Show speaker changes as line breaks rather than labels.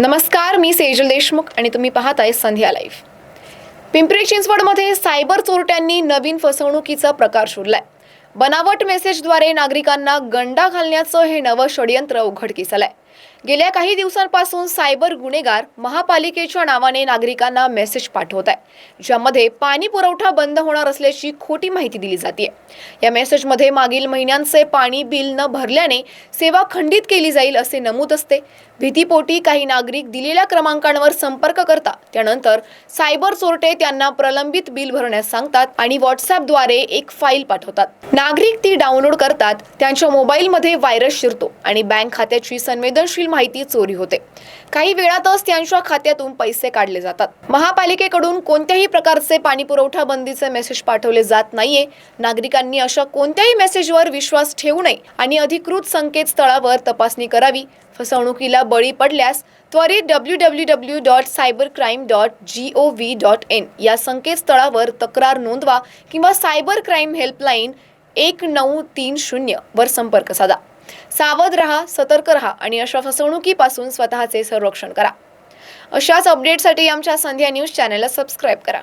नमस्कार मी सेजल देशमुख आणि तुम्ही पाहत आहे संध्या लाईव्ह. पिंपरी चिंचवडमध्ये सायबर चोरट्यांनी नवीन फसवणुकीचा प्रकार शोधलाय. बनावट मेसेजद्वारे नागरिकांना गंडा घालण्याचं हे नवं षडयंत्र उघडकीस आलंय. गेल्या काही दिवसांपासून सायबर गुन्हेगार महापालिकेच्या नावाने नागरिकांना मेसेज पाठवत आहे ज्यामध्ये पाणी पुरवठा बंद होणार असल्याची खोटी माहिती दिली जाते. या मेसेजमध्ये मागील महिन्यांचे पाणी बिल न भरल्याने सेवा खंडित केली जाईल असे नमूद असते. भीतीपोटी काही नागरिक दिलेल्या क्रमांकांवर संपर्क करतात. त्यानंतर सायबर चोरटे त्यांना प्रलंबित बिल भरण्यास सांगतात आणि व्हॉट्सअपद्वारे एक फाईल पाठवतात. नागरिक ती डाउनलोड करतात त्यांच्या मोबाईलमध्ये व्हायरस शिरतो आणि बँक खात्याची संवेदनशील माहिती चोरी होते. काही वेळातच त्यांच्या खात्यातून पैसे काढले जातात. महापालिकेकडून कोणत्याही प्रकारचे पाणी पुरवठा बंदीचे मेसेज पाठवले जात नाहीये. नागरिकांनी अशा कोणत्याही मेसेजवर विश्वास ठेवू नये आणि अधिकृत संकेतस्थळावर तपासणी करावी. फसवणुकीला बळी पडल्यास त्वरित W W W dot cyber crime dot G O V dot in या संकेतस्थळावर तक्रार नोंदवा किंवा सायबर क्राईम हेल्पलाईन एक नऊ तीन शून्य वर संपर्क साधा. सावध रहा सतर्क रहा आणि अशा फसवणुकीपासून स्वतःचे संरक्षण करा. अशाच अपडेटसाठी आमच्या संध्या न्यूज चॅनलला सबस्क्राईब करा.